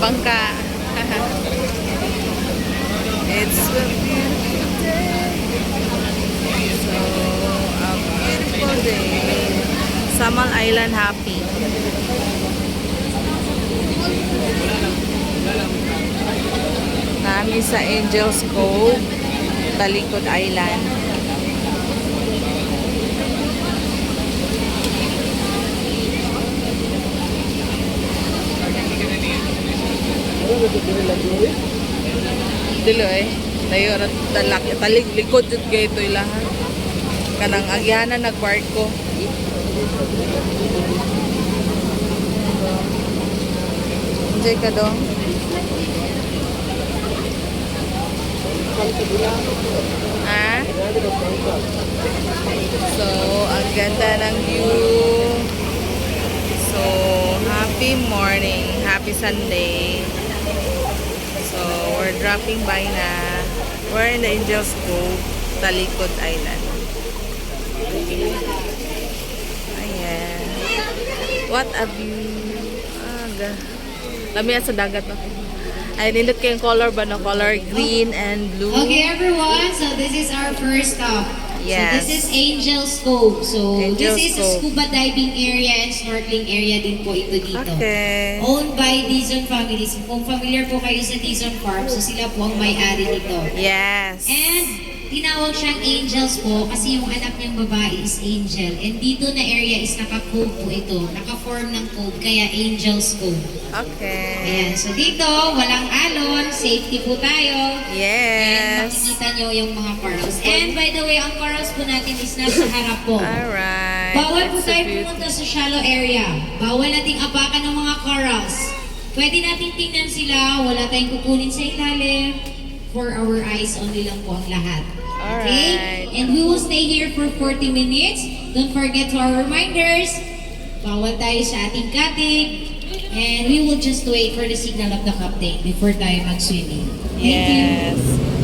bangka. Tamal Island Happy. Nami sa Angels Cove, Talikod Island. Dilo eh. Dayo na talak talig likod jud kay ito ilahan. Kanang agyanan nagbarko. Enjoy ka dong. Ha? So, ang ganda ng view. So, happy morning. Happy Sunday. So, we're dropping by na. We're in the Angels Cove, Talikod Island. What a view. Ah, ga. Lami yan sa dagat no. Ay, nindot kayong color ba no? Color green and blue. Okay, everyone. So this is our first stop. Yes. So this is Angel's Cove. So Angel's this is a Cove. scuba diving area and snorkeling area din po ito dito. Okay. Owned by Dizon families. Kung familiar po kayo sa Dizon Farm, so sila po ang may-ari nito. Yes. And tinawag siyang Angels po kasi yung anak niyang babae is Angel. And dito na area is naka-cove po ito. Naka-form ng cove, kaya Angels Cove. Okay. Ayan. So dito, walang alon. Safety po tayo. And Yes. makikita nyo yung mga corals. And by the way, ang corals po natin is nasa harap po. Alright. Bawal po That's tayo pumunta sa shallow area. Bawal nating apakan ng mga corals. Pwede nating tingnan sila, wala tayong kukunin sa ilalim. For our eyes only lang po ang lahat. Okay? Alright. And we will stay here for 40 minutes. Don't forget to our reminders. Bawal tayo sa ating cutting. And we will just wait for the signal of the captain before tayo mag-swimming. Thank you. Yes.